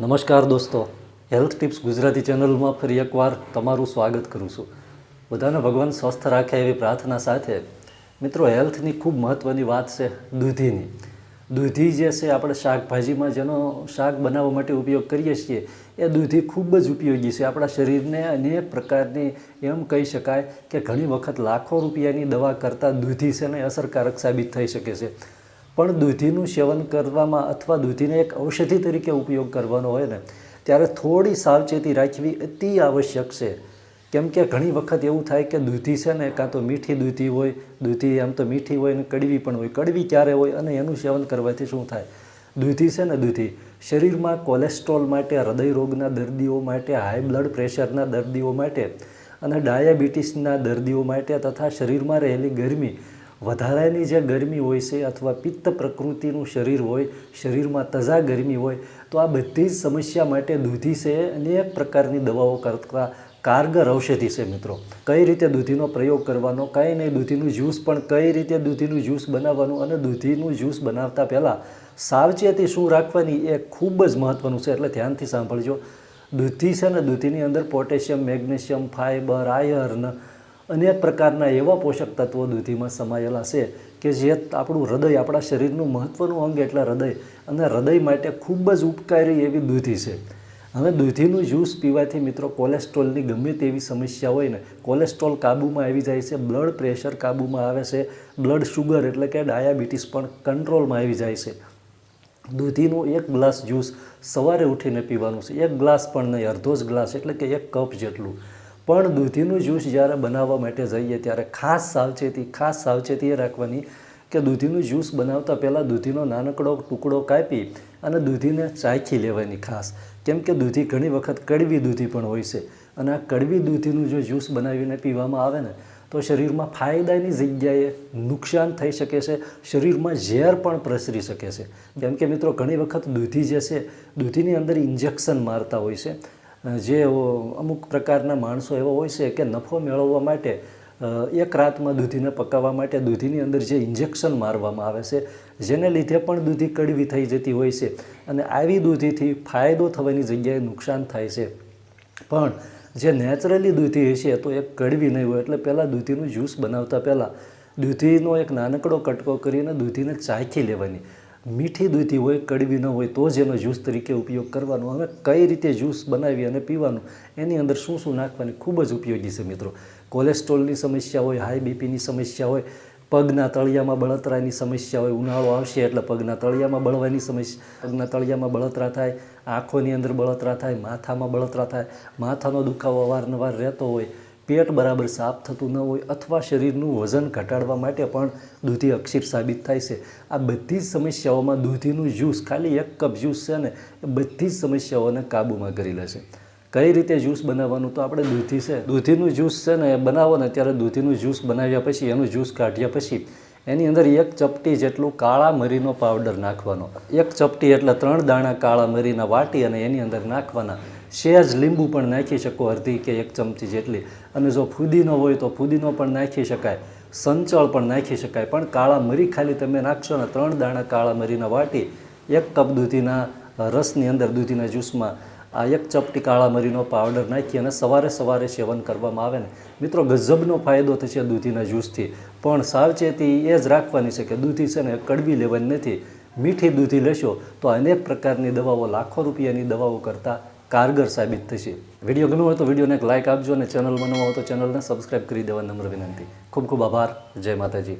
નમસ્કાર દોસ્તો. Health tips Gujarati ચેનલમાં ફરી એકવાર તમારું સ્વાગત કરું છું. બધાને ભગવાન સ્વસ્થ રાખે એવી પ્રાર્થના સાથે. મિત્રો, હેલ્થની ખૂબ મહત્ત્વની વાત છે દૂધીની. દૂધી જે છે, આપણે શાકભાજીમાં જેનો શાક બનાવવા માટે ઉપયોગ કરીએ છીએ, એ દૂધી ખૂબ જ ઉપયોગી છે. આપણા શરીરને અનેક પ્રકારની એમ કહી શકાય કે ઘણી વખત લાખો રૂપિયાની દવા કરતાં દૂધી છે ને અસરકારક સાબિત થઈ શકે છે. પણ દૂધીનું સેવન કરવામાં અથવા દૂધીને એક ઔષધિ તરીકે ઉપયોગ કરવાનો હોય ને, ત્યારે થોડી સાવચેતી રાખવી અતિ આવશ્યક છે. કેમ કે ઘણી વખત એવું થાય કે દૂધી છે ને, કાં તો મીઠી દૂધી હોય, દૂધી આમ તો મીઠી હોય ને, કડવી પણ હોય. કડવી ક્યારે હોય અને એનું સેવન કરવાથી શું થાય? દૂધી છે ને દૂધી, શરીરમાં કોલેસ્ટ્રોલ માટે હૃદય રોગના દર્દીઓ માટે, હાઈ બ્લડ પ્રેશરના દર્દીઓ માટે અને ડાયાબિટીસના દર્દીઓ માટે તથા શરીરમાં રહેલી ગરમી વધારાની જે ગરમી હોય છે અથવા પિત્ત પ્રકૃતિનું શરીર હોય, શરીરમાં તજા ગરમી હોય, તો આ બધી જ સમસ્યા માટે દૂધી છે અનેક પ્રકારની દવાઓ કરતા કારગર ઔષધિ છે મિત્રો. કઈ રીતે દૂધીનો પ્રયોગ કરવાનો, કંઈ નહીં, દૂધીનું જ્યુસ પણ કઈ રીતે દૂધીનું જ્યુસ બનાવવાનું અને દૂધીનું જ્યુસ બનાવતા પહેલાં સાવચેતી શું રાખવાની એ ખૂબ જ મહત્ત્વનું છે, એટલે ધ્યાનથી સાંભળજો. દૂધી છે ને દૂધીની અંદર પોટેશિયમ, મેગ્નેશિયમ ફાઇબર આયર્ન અનેક પ્રકારના એવા પોષક તત્વો દૂધીમાં સમાયેલા છે કે જે આપણું હૃદય, આપણા શરીરનું મહત્ત્વનું અંગ એટલે હૃદય અને હૃદય માટે ખૂબ જ ઉપકારી એવી દૂધી છે. હવે દૂધીનું જ્યુસ પીવાથી મિત્રો કોલેસ્ટ્રોલની ગમે તેવી સમસ્યા હોય ને, કોલેસ્ટ્રોલ કાબૂમાં આવી જાય છે, બ્લડ પ્રેશર કાબૂમાં આવે છે, બ્લડ શુગર એટલે કે ડાયાબિટીસ પણ કંટ્રોલમાં આવી જાય છે. દૂધીનું એક ગ્લાસ જ્યુસ સવારે ઉઠીને પીવાનું છે, એક ગ્લાસ પણ નહીં, અડધો જ ગ્લાસ એટલે કે એક કપ જેટલું. પણ દૂધીનું જ્યુસ જ્યારે બનાવવા માટે જઈએ ત્યારે ખાસ સાવચેતી ખાસ સાવચેતી એ રાખવાની કે દૂધીનું જ્યુસ બનાવતા પહેલાં દૂધીનો નાનકડો ટુકડો કાપી અને દૂધીને ચાખી લેવાની ખાસ. કેમ કે દૂધી ઘણી વખત કડવી દૂધી પણ હોય છે. અને આ કડવી દૂધીનું જો જ્યુસ બનાવીને પીવામાં આવે ને, તો શરીરમાં ફાયદાની જગ્યાએ નુકસાન થઈ શકે છે, શરીરમાં ઝેર પણ પ્રસરી શકે છે. કેમ કે મિત્રો, ઘણી વખત દૂધી જે છે, દૂધીની અંદર ઇન્જેક્શન મારતા હોય છે. જે અમુક પ્રકારના માણસો એવા હોય છે કે નફો મેળવવા માટે એક રાતમાં દૂધીને પકાવવા માટે દૂધીની અંદર જે ઇન્જેક્શન મારવામાં આવે છે, જેને લીધે પણ દૂધી કડવી થઈ જતી હોય છે અને આવી દૂધીથી ફાયદો થવાની જગ્યાએ નુકસાન થાય છે. પણ જે નેચરલી દૂધી હશે તો એ કડવી નહીં હોય, એટલે પહેલાં દૂધીનું જ્યુસ બનાવતા પહેલાં દૂધીનો એક નાનકડો કટકો કરીને દૂધીને ચાખી લેવાની. મીઠી દૂધી હોય, કડવી ન હોય, તો જ એનો જ્યુસ તરીકે ઉપયોગ કરવાનો. હવે કઈ રીતે જ્યુસ બનાવી અને પીવાનું, એની અંદર શું શું નાખવાની ખૂબ જ ઉપયોગી છે મિત્રો. કોલેસ્ટ્રોલની સમસ્યા હોય, હાઈ બીપીની સમસ્યા હોય, પગના તળિયામાં બળતરાની સમસ્યા હોય, ઉનાળો આવશે એટલે પગના તળિયામાં બળવાની સમસ્યા, પગના તળિયામાં બળતરા થાય, આંખોની અંદર બળતરા થાય, માથામાં બળતરા થાય, માથાનો દુખાવો અવારનવાર રહેતો હોય પેટ બરાબર સાફ થતું ન હોય અથવા શરીરનું વજન ઘટાડવા માટે પણ દૂધી અક્ષીર સાબિત થાય છે. આ બધી જ સમસ્યાઓમાં દૂધીનું જ્યુસ ખાલી એક કપ જ્યુસ છે ને, એ બધી જ સમસ્યાઓને કાબૂમાં કરી લે છે. કઈ રીતે જ્યુસ બનાવવાનું તો આપણે દૂધી છે. દૂધીનું જ્યુસ છે ને બનાવો ને, ત્યારે દૂધીનું જ્યુસ બનાવ્યા પછી, એનું જ્યુસ કાઢ્યા પછી એની અંદર એક ચપટી જેટલું કાળા મરીનો પાવડર નાખવાનો. એક ચપટી એટલે ત્રણ દાણા કાળા મરીના વાટી અને એની અંદર નાખવાના. સેજ લીંબુ પણ નાખી શકો અડધી કે એક ચમચી જેટલી. અને જો ફુદીનો હોય તો ફુદીનો પણ નાખી શકાય. સંચળ પણ નાખી શકાય. પણ કાળા મરી ખાલી તમે નાખશો ને ત્રણ દાણા કાળા મરીના વાટી, એક કપ દૂધીના રસની અંદર દૂધીના જ્યુસમાં આ એક ચપટી કાળા મરીનો પાવડર નાખી અને સવારે સવારે સેવન કરવામાં આવે ને. મિત્રો, ગજબનો ફાયદો થશે દૂધીના જ્યુસથી. પણ સાવચેતી એ જ રાખવાની છે કે દૂધી છે ને કડવી લેવાની નથી. મીઠી દૂધી લેશો તો અનેક પ્રકારની દવાઓ, લાખો રૂપિયાની દવાઓ કરતાં કારગર સાબિત થશે. વીડિયો ગમ્યો હોય તો વિડીયોને એક લાઇક આપજો અને ચેનલ નવો હોય તો ચેનલને સબસ્ક્રાઈબ કરી દેવા નમ્ર વિનંતી. ખૂબ ખૂબ આભાર. જય માતાજી.